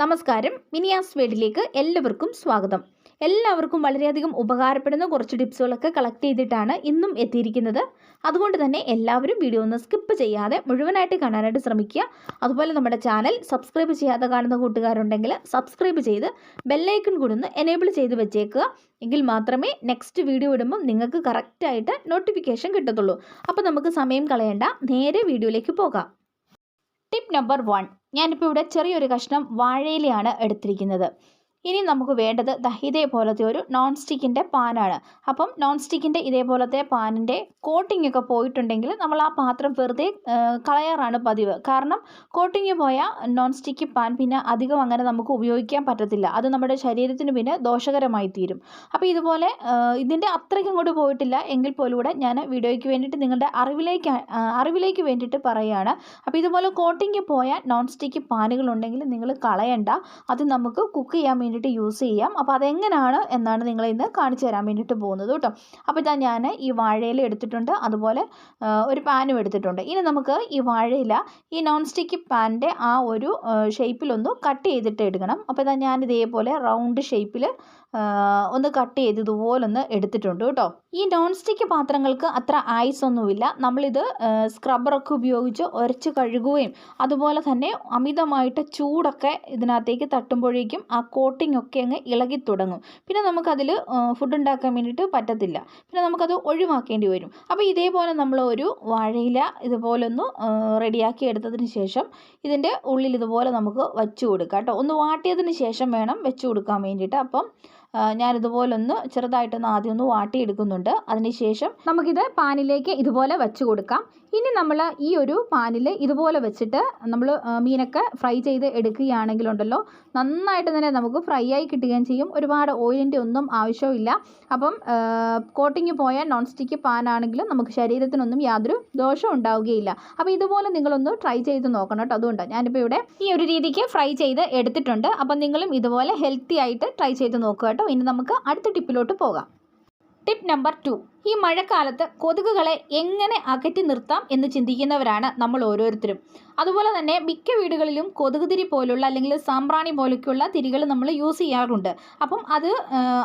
നമസ്കാരം. മിനിയാസ് വേഡിലേക്ക് എല്ലാവർക്കും സ്വാഗതം. എല്ലാവർക്കും വളരെയധികം ഉപകാരപ്പെടുന്ന കുറച്ച് ടിപ്സുകളൊക്കെ കളക്ട് ചെയ്തിട്ടാണ് ഇന്നും എത്തിയിരിക്കുന്നത്. അതുകൊണ്ട് തന്നെ എല്ലാവരും വീഡിയോ ഒന്ന് സ്കിപ്പ് ചെയ്യാതെ മുഴുവനായിട്ട് കാണാനായിട്ട് ശ്രമിക്കുക. അതുപോലെ നമ്മുടെ ചാനൽ സബ്സ്ക്രൈബ് ചെയ്യാതെ കാണുന്ന കൂട്ടുകാരുണ്ടെങ്കിൽ സബ്സ്ക്രൈബ് ചെയ്ത് ബെല്ലൈക്കൺ കൂടി ഒന്ന് എനേബിൾ ചെയ്ത് വെച്ചേക്കുക. എങ്കിൽ മാത്രമേ നെക്സ്റ്റ് വീഡിയോ ഇടുമ്പം നിങ്ങൾക്ക് കറക്റ്റായിട്ട് നോട്ടിഫിക്കേഷൻ കിട്ടത്തുള്ളൂ. അപ്പോൾ നമുക്ക് സമയം കളയേണ്ട. നേരെ വീഡിയോയിലേക്ക് പോകാം. ടിപ്പ് നമ്പർ വൺ ഞാനിപ്പോൾ ഇവിടെ ചെറിയൊരു കഷ്ണം വാഴയിലയാണ് എടുത്തിരിക്കുന്നത്. ഇനി നമുക്ക് വേണ്ടത് ഇതേപോലത്തെ ഒരു നോൺ സ്റ്റിക്കിന്റെ പാനാണ്. അപ്പം നോൺ സ്റ്റിക്കിന്റെ ഇതേപോലത്തെ പാനിന്റെ കോട്ടിംഗ് ഒക്കെ പോയിട്ടുണ്ടെങ്കിൽ നമ്മൾ ആ പാത്രം വെറുതെ കളയാറാണ് പതിവ്. കാരണം കോട്ടിങ് പോയ നോൺ സ്റ്റിക്ക് പാൻ പിന്നെ അധികം അങ്ങനെ നമുക്ക് ഉപയോഗിക്കാൻ പറ്റത്തില്ല. അത് നമ്മുടെ ശരീരത്തിന് പിന്നെ ദോഷകരമായി തീരും. അപ്പോൾ ഇതുപോലെ ഇതിന്റെ അത്രയ്ക്ക് അങ്ങോട്ട് പോയിട്ടില്ല. എങ്കിൽ പോലും കൂടെ ഞാൻ വീഡിയോയ്ക്ക് വേണ്ടിയിട്ട് നിങ്ങളുടെ അറിവിലേക്ക് അറിവിലേക്ക് വേണ്ടിയിട്ട് പറയുകയാണ്. അപ്പോൾ ഇതുപോലെ കോട്ടിങ് പോയ നോൺ സ്റ്റിക്ക് പാനുകളുണ്ടെങ്കിൽ നിങ്ങൾ കളയണ്ട. അത് നമുക്ക് കുക്ക് ചെയ്യാൻ വേണ്ടിയിട്ട് യൂസ് ചെയ്യാം. അപ്പോൾ അതെങ്ങനെയാണ് എന്നാണ് നിങ്ങളെ ഇന്ന് കാണിച്ചു തരാൻ വേണ്ടിയിട്ട് പോകുന്നത് കേട്ടോ. അപ്പോൾ ഇതാ ഞാൻ ഈ വാഴയില എടുത്തിട്ടുണ്ട്. അതുപോലെ ഒരു പാനും എടുത്തിട്ടുണ്ട്. ഇനി നമുക്ക് ഈ വാഴയില ഈ നോൺ സ്റ്റിക്ക് പാനിന്റെ ആ ഒരു ഷേപ്പിലൊന്ന് കട്ട് ചെയ്തിട്ട് എടുക്കണം. അപ്പോൾ ഇതാ ഞാൻ ഇതേപോലെ റൗണ്ട് ഷേപ്പിൽ ഒന്ന് കട്ട് ചെയ്ത് ഇതുപോലൊന്ന് എടുത്തിട്ടുണ്ട് കേട്ടോ. ഈ നോൺ സ്റ്റിക്ക് പാത്രങ്ങൾക്ക് അത്ര ഐസ് ഒന്നുമില്ല. നമ്മളിത് സ്ക്രബ്ബറൊക്കെ ഉപയോഗിച്ച് ഉരച്ച് കഴുകുകയും അതുപോലെ തന്നെ അമിതമായിട്ട് ചൂടൊക്കെ ഇതിനകത്തേക്ക് തട്ടുമ്പോഴേക്കും ആ കോട്ടിംഗ് ഒക്കെ അങ്ങ് ഇളകി തുടങ്ങും. പിന്നെ നമുക്കതിൽ ഫുഡ് ഉണ്ടാക്കാൻ വേണ്ടിയിട്ട് പറ്റത്തില്ല. പിന്നെ നമുക്കത് ഒഴിവാക്കേണ്ടി വരും. അപ്പോൾ ഇതേപോലെ നമ്മൾ ഒരു വാഴയില ഇതുപോലൊന്ന് റെഡിയാക്കി എടുത്തതിന് ശേഷം ഇതിന്റെ ഉള്ളിൽ ഇതുപോലെ നമുക്ക് വച്ചു കൊടുക്കാം കേട്ടോ. ഒന്ന് വാട്ടിയതിന് ശേഷം വേണം വെച്ച് കൊടുക്കാൻ വേണ്ടിയിട്ട്. അപ്പം ആ, ഞാനിതുപോലൊന്ന് ചെറുതായിട്ടൊന്ന് ആദ്യം ഒന്ന് വാട്ടിയെടുക്കുന്നുണ്ട്. അതിനുശേഷം നമുക്കിത് പാനിലേക്ക് ഇതുപോലെ വെച്ച് കൊടുക്കാം. ഇനി നമ്മൾ ഈ ഒരു പാനിൽ ഇതുപോലെ വെച്ചിട്ട് നമ്മൾ മീനൊക്കെ ഫ്രൈ ചെയ്ത് എടുക്കുകയാണെങ്കിലുണ്ടല്ലോ നന്നായിട്ട് തന്നെ നമുക്ക് ഫ്രൈ ആയി കിട്ടുകയും ചെയ്യും. ഒരുപാട് ഓയിലിന്റെ ഒന്നും ആവശ്യമില്ല അപ്പം കോട്ടിങ് പോയ നോൺ സ്റ്റിക്ക് പാനാണെങ്കിലും നമുക്ക് ശരീരത്തിനൊന്നും യാതൊരു ദോഷം ഉണ്ടാവുകയില്ല. അപ്പോൾ ഇതുപോലെ നിങ്ങളൊന്ന് ട്രൈ ചെയ്ത് നോക്കണം കേട്ടോ അതുകൊണ്ട് ഞാനിപ്പോൾ ഇവിടെ ഈ ഒരു രീതിക്ക് ഫ്രൈ ചെയ്ത് എടുത്തിട്ടുണ്ട്. അപ്പം നിങ്ങളും ഇതുപോലെ ഹെൽത്തി ആയിട്ട് ട്രൈ ചെയ്ത് നോക്കുക ഇനി നമുക്ക് അടുത്ത ടിപ്പിലോട്ട് പോകാം. ടിപ്പ് നമ്പർ ടു ഈ മഴക്കാലത്ത് കൊതുകുകളെ എങ്ങനെ അകറ്റി നിർത്താം എന്ന് ചിന്തിക്കുന്നവരാണ് നമ്മൾ ഓരോരുത്തരും. അതുപോലെ തന്നെ മിക്ക വീടുകളിലും കൊതുകുതിരി പോലുള്ള അല്ലെങ്കിൽ സാമ്പ്രാണി പോലൊക്കെയുള്ള തിരികൾ നമ്മൾ യൂസ് ചെയ്യാറുണ്ട്. അപ്പം അത്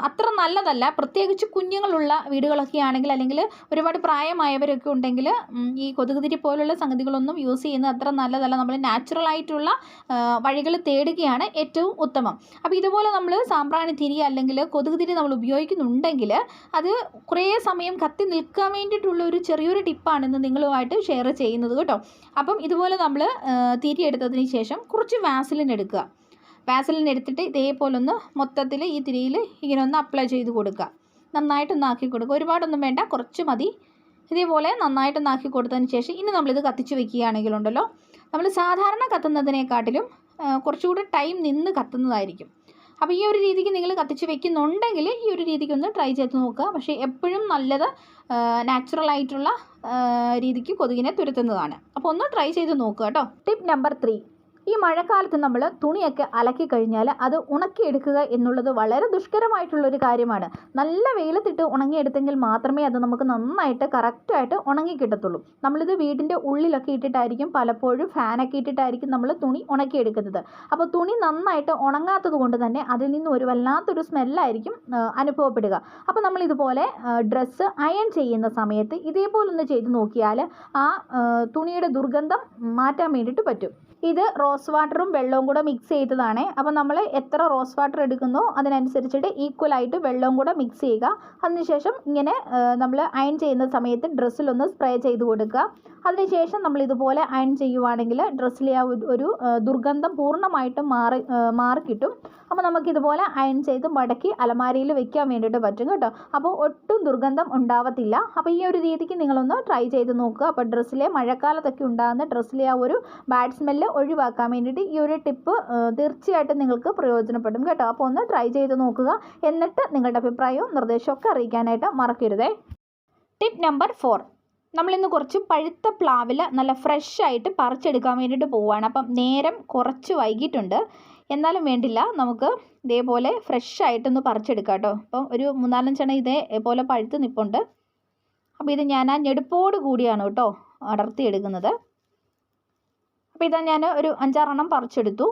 അത്ര നല്ലതല്ല. പ്രത്യേകിച്ച് കുഞ്ഞുങ്ങളുള്ള വീടുകളൊക്കെ ആണെങ്കിൽ അല്ലെങ്കിൽ ഒരുപാട് പ്രായമായവരൊക്കെ ഉണ്ടെങ്കിൽ ഈ കൊതുകുതിരി പോലുള്ള സംഗതികളൊന്നും യൂസ് ചെയ്യുന്നത് അത്ര നല്ലതല്ല. നമ്മൾ നാച്ചുറൽ ആയിട്ടുള്ള വഴികൾ തേടുകയാണ് ഏറ്റവും ഉത്തമം. അപ്പോൾ ഇതുപോലെ നമ്മൾ സാമ്പ്രാണി തിരി അല്ലെങ്കിൽ കൊതുകുതിരി നമ്മൾ ഉപയോഗിക്കുന്നുണ്ടെങ്കിൽ അത് കുറേ സമയം കത്തി നിൽക്കാൻ വേണ്ടിയിട്ടുള്ള ഒരു ചെറിയൊരു ടിപ്പാണ് ഇന്ന് നിങ്ങളുമായിട്ട് ഷെയർ ചെയ്യുന്നത് കേട്ടോ. അപ്പം ഇതുപോലെ നമ്മൾ തിരി എടുത്തതിന് ശേഷം കുറച്ച് വാസലിൻ എടുക്കുക. വാസലിൻ എടുത്തിട്ട് ഇതേപോലെ ഒന്ന് മൊത്തത്തിൽ ഈ തിരിയിൽ ഇങ്ങനെ ഒന്ന് അപ്ലൈ ചെയ്ത് കൊടുക്കുക. നന്നായിട്ടൊന്ന് ആക്കി കൊടുക്കുക. ഒരുപാടൊന്നും വേണ്ട കുറച്ച് മതി. ഇതേപോലെ നന്നായിട്ടൊന്ന് ആക്കി കൊടുത്തതിന് ശേഷം ഇനി നമ്മളിത് കത്തിച്ച് വെക്കുകയാണെങ്കിലുണ്ടല്ലോ. നമ്മൾ സാധാരണ കത്തുന്നതിനെക്കാട്ടിലും കുറച്ചുകൂടി ടൈം നിന്ന് കത്തുന്നതായിരിക്കും. അപ്പോൾ ഈ ഒരു രീതിക്ക് നിങ്ങൾ കത്തിച്ച് വെക്കുന്നുണ്ടെങ്കിൽ ഈ ഒരു രീതിക്ക് ഒന്ന് ട്രൈ ചെയ്ത് നോക്കുക. പക്ഷേ എപ്പോഴും നല്ലത് നാച്ചുറൽ ആയിട്ടുള്ള രീതിക്ക് കൊതുകിനെ തുരത്തുന്നതാണ്. അപ്പോൾ ഒന്ന് ട്രൈ ചെയ്ത് നോക്കുക കേട്ടോ. ടിപ്പ് നമ്പർ ത്രീ ഈ മഴക്കാലത്ത് നമ്മൾ തുണിയൊക്കെ അലക്കി കഴിഞ്ഞാൽ അത് ഉണക്കിയെടുക്കുക എന്നുള്ളത് വളരെ ദുഷ്കരമായിട്ടുള്ളൊരു കാര്യമാണ്. നല്ല വെയിലത്തിട്ട് ഉണങ്ങിയെടുത്തെങ്കിൽ മാത്രമേ അത് നമുക്ക് നന്നായിട്ട് കറക്റ്റായിട്ട് ഉണങ്ങി കിട്ടത്തുള്ളൂ. നമ്മളിത് വീടിന്റെ ഉള്ളിലൊക്കെ ഇട്ടിട്ടായിരിക്കും പലപ്പോഴും ഫാനൊക്കെ ഇട്ടിട്ടായിരിക്കും നമ്മൾ തുണി ഉണക്കിയെടുക്കുന്നത്. അപ്പോൾ തുണി നന്നായിട്ട് ഉണങ്ങാത്തത് കൊണ്ട് തന്നെ അതിൽ നിന്ന് ഒരു വല്ലാത്തൊരു സ്മെല്ലായിരിക്കും അനുഭവപ്പെടുക. അപ്പോൾ നമ്മൾ ഇതുപോലെ ഡ്രസ്സ് അയൺ ചെയ്യുന്ന സമയത്ത് ഇതേപോലെ ഒന്ന് ചെയ്ത് നോക്കിയാൽ ആ, തുണിയുടെ ദുർഗന്ധം മാറ്റാൻ വേണ്ടിയിട്ട് പറ്റും. ഇത് റോസ് വാട്ടറും വെള്ളവും കൂടെ മിക്സ് ചെയ്തതാണ്. അപ്പോൾ നമ്മൾ എത്ര റോസ് വാട്ടർ എടുക്കുന്നോ അതിനനുസരിച്ചിട്ട് ഈക്വലായിട്ട് വെള്ളവും കൂടെ മിക്സ് ചെയ്യുക. അതിനുശേഷം ഇങ്ങനെ നമ്മൾ അയൺ ചെയ്യുന്ന സമയത്ത് ഡ്രസ്സിലൊന്ന് സ്പ്രേ ചെയ്ത് കൊടുക്കുക. അതിനുശേഷം നമ്മൾ ഇതുപോലെ അയൺ ചെയ്യുവാണെങ്കിൽ ഡ്രസ്സിലെ ആ ഒരു- ദുർഗന്ധം പൂർണമായിട്ടും മാറി മാറിക്കിട്ടും അപ്പോൾ നമുക്ക് ഇതുപോലെ അയൺ ചെയ്ത് മടക്കി അലമാരിയിൽ വെക്കാൻ വേണ്ടിയിട്ട് പറ്റും കേട്ടോ. അപ്പോൾ ഒട്ടും ദുർഗന്ധം ഉണ്ടാവത്തില്ല. അപ്പോൾ ഈ ഒരു രീതിക്ക് നിങ്ങളൊന്ന് ട്രൈ ചെയ്ത് നോക്കുക. അപ്പോൾ ഡ്രസ്സിലെ മഴക്കാലത്തൊക്കെ ഉണ്ടാകുന്ന ഡ്രസ്സിലെ ആ ഒരു ബാഡ് സ്മെല്ല് ഒഴിവാക്കാൻ വേണ്ടിയിട്ട് ഈ ഒരു ടിപ്പ് തീർച്ചയായിട്ടും നിങ്ങൾക്ക് പ്രയോജനപ്പെടും കേട്ടോ. അപ്പോൾ ഒന്ന് ട്രൈ ചെയ്ത് നോക്കുക. എന്നിട്ട് നിങ്ങളുടെ അഭിപ്രായവും നിർദ്ദേശമൊക്കെ അറിയിക്കാനായിട്ട് മറക്കരുതേ. ടിപ്പ് നമ്പർ ഫോർ നമ്മളിന്ന് കുറച്ച് പഴുത്ത പ്ലാവിൽ നല്ല ഫ്രഷ് ആയിട്ട് പറിച്ചെടുക്കാൻ വേണ്ടിയിട്ട് പോവുകയാണ് അപ്പം നേരം കുറച്ച് വൈകിട്ടുണ്ട് എന്നാലും വേണ്ടില്ല. നമുക്ക് ഇതേപോലെ ഫ്രഷ് ആയിട്ടൊന്ന് പറിച്ചെടുക്കാം കേട്ടോ. അപ്പം ഒരു മൂന്നാലഞ്ചെണ്ണം ഇതേപോലെ പഴുത്ത് നിപ്പുണ്ട്. അപ്പോൾ ഇത് ഞാൻ ആ ഞെടുപ്പോട് കൂടിയാണ് കേട്ടോ അടർത്തി എടുക്കുന്നത് അപ്പോൾ ഇതാ ഞാൻ ഒരു അഞ്ചാറെണ്ണം പറിച്ചെടുത്തു.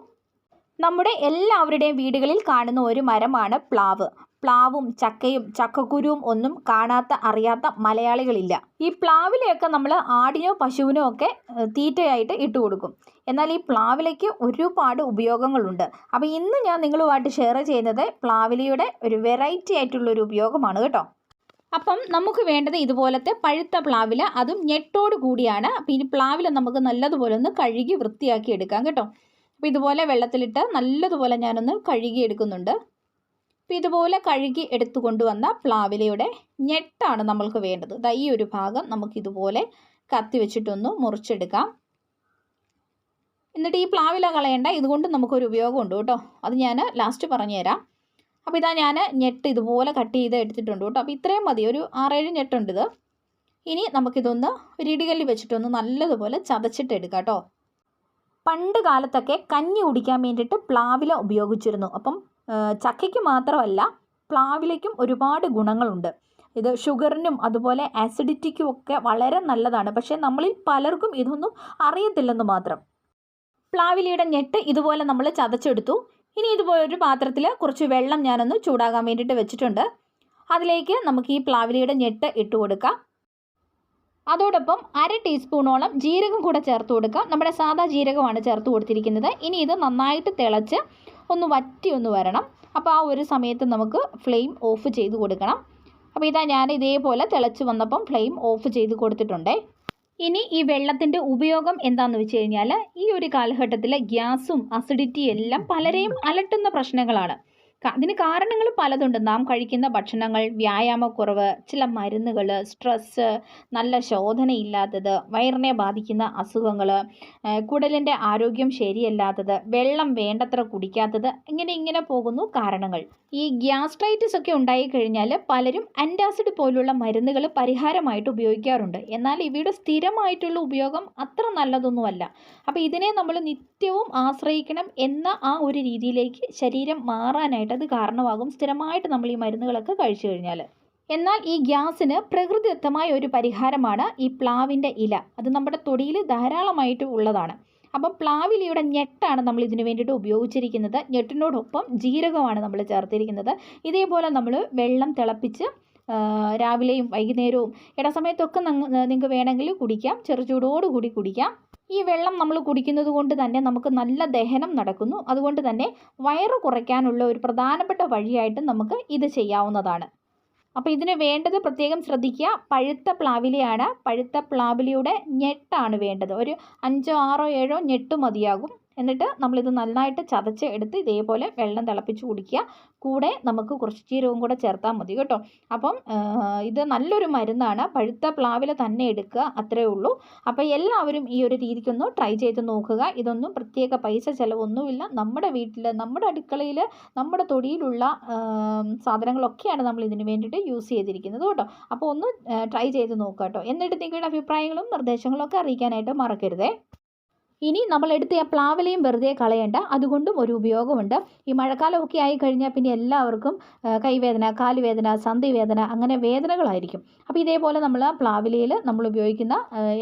നമ്മുടെ എല്ലാവരുടെയും വീടുകളിൽ കാണുന്ന ഒരു മരമാണ് പ്ലാവ്. പ്ലാവും ചക്കയും ചക്കക്കുരുവും ഒന്നും കാണാത്ത അറിയാത്ത മലയാളികളില്ല. ഈ പ്ലാവിലയൊക്കെ നമ്മൾ ആടിനോ പശുവിനോ ഒക്കെ തീറ്റയായിട്ട് ഇട്ട് കൊടുക്കും. എന്നാൽ ഈ പ്ലാവിലയ്ക്ക് ഒരുപാട് ഉപയോഗങ്ങളുണ്ട്. അപ്പോൾ ഇന്ന് ഞാൻ നിങ്ങളുമായിട്ട് ഷെയർ ചെയ്യുന്നത് പ്ലാവിലയുടെ ഒരു വെറൈറ്റി ആയിട്ടുള്ള ഒരു ഉപയോഗമാണ് കേട്ടോ. അപ്പം നമുക്ക് വേണ്ടത് ഇതുപോലത്തെ പഴുത്ത പ്ലാവില അതും ഞെട്ടോട് കൂടിയാണ്. അപ്പം ഈ പ്ലാവില നമുക്ക് നല്ലതുപോലെ ഒന്ന് കഴുകി വൃത്തിയാക്കി എടുക്കാം കേട്ടോ. അപ്പോൾ ഇതുപോലെ വെള്ളത്തിലിട്ട് നല്ലതുപോലെ ഞാനൊന്ന് കഴുകി എടുക്കുന്നുണ്ട്. അപ്പോൾ ഇതുപോലെ കഴുകി എടുത്തു കൊണ്ടുവന്ന പ്ലാവിലയുടെ ഞെട്ടാണ് നമ്മൾക്ക് വേണ്ടത്. ദാ ഈ ഒരു ഭാഗം നമുക്ക് നമുക്കിതുപോലെ കത്തി വെച്ചിട്ടൊന്ന് മുറിച്ചെടുക്കാം. എന്നിട്ട് ഈ പ്ലാവില കളയണ്ട ഇതുകൊണ്ട് നമുക്കൊരു ഉപയോഗമുണ്ട് കേട്ടോ. അത് ഞാൻ ലാസ്റ്റ് പറഞ്ഞു തരാം അപ്പോൾ ഇതാ ഞാൻ ഞെട്ട് ഇതുപോലെ കട്ട് ചെയ്ത് എടുത്തിട്ടുണ്ട് കേട്ടോ. അപ്പോൾ ഇത്രയും മതി. ഒരു ആറേഴ് ഞെട്ടുണ്ട് ഇത്. ഇനി നമുക്കിതൊന്ന് ഇടികല്ലിൽ വെച്ചിട്ടൊന്ന് നല്ലതുപോലെ ചതച്ചിട്ട് എടുക്കാം കേട്ടോ. പണ്ട് കാലത്തൊക്കെ കഞ്ഞി കുടിക്കാൻ വേണ്ടിയിട്ട് പ്ലാവില ഉപയോഗിച്ചിരുന്നു. അപ്പം ചക്കയ്ക്ക് മാത്രമല്ല പ്ലാവിലയ്ക്കും ഒരുപാട് ഗുണങ്ങളുണ്ട്. ഇത് ഷുഗറിനും അതുപോലെ ആസിഡിറ്റിക്കും ഒക്കെ വളരെ നല്ലതാണ്. പക്ഷേ നമ്മളിൽ പലർക്കും ഇതൊന്നും അറിയത്തില്ലെന്ന് മാത്രം. പ്ലാവിലയുടെ ഞെട്ട് ഇതുപോലെ നമ്മൾ ചതച്ചെടുത്തു. ഇനി ഇതുപോലൊരു പാത്രത്തിൽ കുറച്ച് വെള്ളം ഞാനൊന്ന് ചൂടാകാൻ വേണ്ടിയിട്ട് വെച്ചിട്ടുണ്ട്. അതിലേക്ക് നമുക്ക് ഈ പ്ലാവിലയുടെ ഞെട്ട് ഇട്ട് കൊടുക്കാം. അതോടൊപ്പം അര ടീസ്പൂണോളം ജീരകം കൂടെ ചേർത്ത് കൊടുക്കാം. നമ്മുടെ സാധാ ജീരകമാണ് ചേർത്ത് കൊടുത്തിരിക്കുന്നത്. ഇനി ഇത് നന്നായിട്ട് തിളച്ച് ഒന്ന് വറ്റി ഒന്ന് വരണം. അപ്പോൾ ആ ഒരു സമയത്ത് നമുക്ക് ഫ്ലെയിം ഓഫ് ചെയ്ത് കൊടുക്കണം. അപ്പോൾ ഇതാ ഞാൻ ഇതേപോലെ തിളച്ച് വന്നപ്പം ഫ്ലെയിം ഓഫ് ചെയ്ത് കൊടുത്തിട്ടുണ്ടേ. ഇനി ഈ വെള്ളത്തിന്റെ ഉപയോഗം എന്താണെന്ന് വെച്ച് കഴിഞ്ഞാൽ ഈ ഒരു കാലഘട്ടത്തിൽ ഗ്യാസും അസിഡിറ്റിയും എല്ലാം പലരെയും അലട്ടുന്ന പ്രശ്നങ്ങളാണ്. അതിന് കാരണങ്ങൾ പലതുണ്ട്. നാം കഴിക്കുന്ന ഭക്ഷണങ്ങൾ വ്യായാമക്കുറവ് ചില മരുന്നുകൾ സ്ട്രെസ്സ് നല്ല ശോധനയില്ലാത്തത് വയറിനെ ബാധിക്കുന്ന അസുഖങ്ങൾ കുടലിന്റെ ആരോഗ്യം ശരിയല്ലാത്തത് വെള്ളം വേണ്ടത്ര കുടിക്കാത്തത് ഇങ്ങനെ ഇങ്ങനെ പോകുന്നു കാരണങ്ങൾ. ഈ ഗ്യാസ്ട്രൈറ്റിസ് ഒക്കെ ഉണ്ടായിക്കഴിഞ്ഞാൽ പലരും അന്റാസിഡ് പോലുള്ള മരുന്നുകൾ പരിഹാരമായിട്ട് ഉപയോഗിക്കാറുണ്ട്. എന്നാൽ ഇവയുടെ സ്ഥിരമായിട്ടുള്ള ഉപയോഗം അത്ര നല്ലതൊന്നുമല്ല. അപ്പോൾ ഇതിനെ നമ്മൾ നിത്യവും ആശ്രയിക്കണം എന്ന ആ ഒരു രീതിയിലേക്ക് ശരീരം മാറാനായിട്ട് അത് കാരണമാകും സ്ഥിരമായിട്ട് നമ്മൾ ഈ മരുന്നുകളൊക്കെ കഴിച്ചു കഴിഞ്ഞാൽ എന്നാൽ ഈ ഗ്യാസിന് പ്രകൃതിദത്തമായ ഒരു പരിഹാരമാണ് ഈ പ്ലാവിന്റെ ഇല. അത് നമ്മുടെ തൊടിയിൽ ധാരാളമായിട്ട് ഉള്ളതാണ്. അപ്പം പ്ലാവിലയുടെ ഞെട്ടാണ് നമ്മൾ ഇതിന് വേണ്ടിയിട്ട് ഉപയോഗിച്ചിരിക്കുന്നത്. ഞെട്ടിനോടൊപ്പം ജീരകമാണ് നമ്മൾ ചേർത്തിരിക്കുന്നത്. ഇതേപോലെ നമ്മൾ വെള്ളം തിളപ്പിച്ച് രാവിലെയും വൈകുന്നേരവും ഇടസമയത്തൊക്കെ നിങ്ങൾക്ക് വേണമെങ്കിൽ കുടിക്കാം. ചെറുചൂടോടുകൂടി കുടിക്കാം. ഈ വെള്ളം നമ്മൾ കുടിക്കുന്നത് കൊണ്ട് തന്നെ നമുക്ക് നല്ല ദഹനം നടക്കുന്നു. അതുകൊണ്ട് തന്നെ വയറ് കുറയ്ക്കാനുള്ള ഒരു പ്രധാനപ്പെട്ട വഴിയായിട്ട് നമുക്ക് ഇത് ചെയ്യാവുന്നതാണ്. അപ്പോൾ ഇതിന് വേണ്ടത് പ്രത്യേകം ശ്രദ്ധിക്കുക. പഴുത്ത പ്ലാവിലയാണ്. പഴുത്ത പ്ലാവിലയുടെ ഞെട്ടാണ് വേണ്ടത്. ഒരു അഞ്ചോ ആറോ ഏഴോ ഞെട്ട് മതിയാകും. എന്നിട്ട് നമ്മളിത് നന്നായിട്ട് ചതച്ച് എടുത്ത് ഇതേപോലെ വെള്ളം തിളപ്പിച്ച് കുടിക്കുക. കൂടെ നമുക്ക് കുറച്ച് ജീരകവും കൂടെ ചേർത്താൽ മതി കേട്ടോ. അപ്പം ഇത് നല്ലൊരു മരുന്നാണ്. പഴുത്ത പ്ലാവില തന്നെ എടുക്കുക അത്രേ ഉള്ളൂ. അപ്പോൾ എല്ലാവരും ഈ ഒരു രീതിക്കൊന്ന് ട്രൈ ചെയ്ത് നോക്കുക. ഇതൊന്നും പ്രത്യേക പൈസ ചിലവൊന്നുമില്ല. നമ്മുടെ വീട്ടിൽ നമ്മുടെ അടുക്കളയിൽ നമ്മുടെ തൊടിയിലുള്ള സാധനങ്ങളൊക്കെയാണ് നമ്മൾ ഇതിന് വേണ്ടിയിട്ട് യൂസ് ചെയ്തിരിക്കുന്നത് കേട്ടോ. അപ്പോൾ ഒന്ന് ട്രൈ ചെയ്ത് നോക്കുക കേട്ടോ. എന്നിട്ട് നിങ്ങളുടെ അഭിപ്രായങ്ങളും നിർദ്ദേശങ്ങളും ഒക്കെ അറിയിക്കാനായിട്ട് മറക്കരുതേ. ഇനി നമ്മൾ എടുത്ത ആ പ്ലാവിലയും വെറുതെ കളയണ്ട. അതുകൊണ്ടും ഒരു ഉപയോഗമുണ്ട്. ഈ മഴക്കാലമൊക്കെ ആയി കഴിഞ്ഞാൽ പിന്നെ എല്ലാവർക്കും കൈവേദന കാലുവേദന സന്ധിവേദന അങ്ങനെ വേദനകളായിരിക്കും. അപ്പോൾ ഇതേപോലെ നമ്മൾ ആ പ്ലാവിലയിൽ നമ്മൾ ഉപയോഗിക്കുന്ന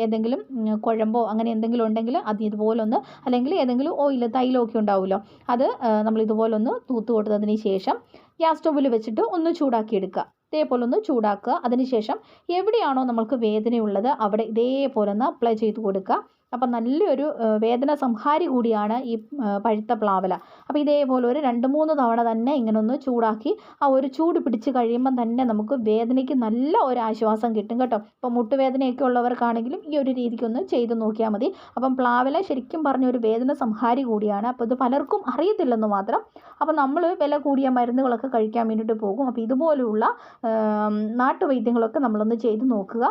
ഏതെങ്കിലും കുഴമ്പോ അങ്ങനെ എന്തെങ്കിലും ഉണ്ടെങ്കിൽ അത് ഇതുപോലൊന്ന് അല്ലെങ്കിൽ ഏതെങ്കിലും ഓയിൽ തൈലമൊക്കെ ഉണ്ടാവുമല്ലോ. അത് നമ്മൾ ഇതുപോലൊന്ന് തൂത്ത് കൊടുത്തതിന് ശേഷം ഗ്യാസ് സ്റ്റൗവിൽ വെച്ചിട്ട് ഒന്ന് ചൂടാക്കി എടുക്കുക. ഇതേപോലെ ഒന്ന് ചൂടാക്കുക. അതിനുശേഷം എവിടെയാണോ നമ്മൾക്ക് വേദനയുള്ളത് അവിടെ ഇതേപോലെ ഒന്ന് അപ്ലൈ ചെയ്ത് കൊടുക്കുക. അപ്പം നല്ലൊരു വേദന സംഹാരി കൂടിയാണ് ഈ പഴുത്ത പ്ലാവല. അപ്പോൾ ഇതേപോലെ ഒരു രണ്ട് മൂന്ന് തവണ തന്നെ ഇങ്ങനെ ഒന്ന് ചൂടാക്കി ആ ഒരു ചൂട് പിടിച്ച് കഴിയുമ്പം തന്നെ നമുക്ക് വേദനയ്ക്ക് നല്ല ഒരു ആശ്വാസം കിട്ടും കേട്ടോ. ഇപ്പം മുട്ടുവേദനയൊക്കെ ഉള്ളവർക്കാണെങ്കിലും ഈ ഒരു രീതിക്കൊന്ന് ചെയ്ത് നോക്കിയാൽ മതി. അപ്പം പ്ലാവല ശരിക്കും പറഞ്ഞ ഒരു വേദന സംഹാരി കൂടിയാണ്. അപ്പോൾ ഇത് പലർക്കും അറിയത്തില്ലെന്ന് മാത്രം. അപ്പം നമ്മൾ വില കൂടിയ മരുന്നുകളൊക്കെ കഴിക്കാൻ വേണ്ടിയിട്ട് പോകും. അപ്പോൾ ഇതുപോലുള്ള നാട്ടുവൈദ്യങ്ങളൊക്കെ നമ്മളൊന്ന് ചെയ്ത് നോക്കുക.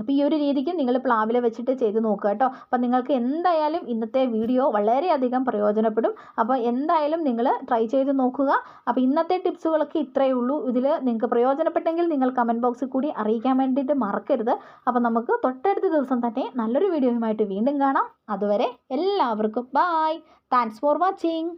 അപ്പോൾ ഈ ഒരു രീതിക്ക് നിങ്ങൾ പ്ലാവില വെച്ചിട്ട് ചെയ്ത് നോക്കുക കേട്ടോ. അപ്പോൾ നിങ്ങൾക്ക് എന്തായാലും ഇന്നത്തെ വീഡിയോ വളരെയധികം പ്രയോജനപ്പെടും. അപ്പോൾ എന്തായാലും നിങ്ങൾ ട്രൈ ചെയ്ത് നോക്കുക. അപ്പോൾ ഇന്നത്തെ ടിപ്സുകളൊക്കെ ഇത്രയേ ഉള്ളൂ. ഇതിൽ നിങ്ങൾക്ക് പ്രയോജനപ്പെട്ടെങ്കിൽ നിങ്ങൾ കമന്റ് ബോക്സിൽ കൂടി അറിയിക്കാൻ വേണ്ടിയിട്ട് മറക്കരുത്. അപ്പോൾ നമുക്ക് തൊട്ടടുത്ത ദിവസം തന്നെ നല്ലൊരു വീഡിയോയുമായിട്ട് വീണ്ടും കാണാം. അതുവരെ എല്ലാവർക്കും ബായ് താങ്ക്സ് ഫോർ വാച്ചിങ്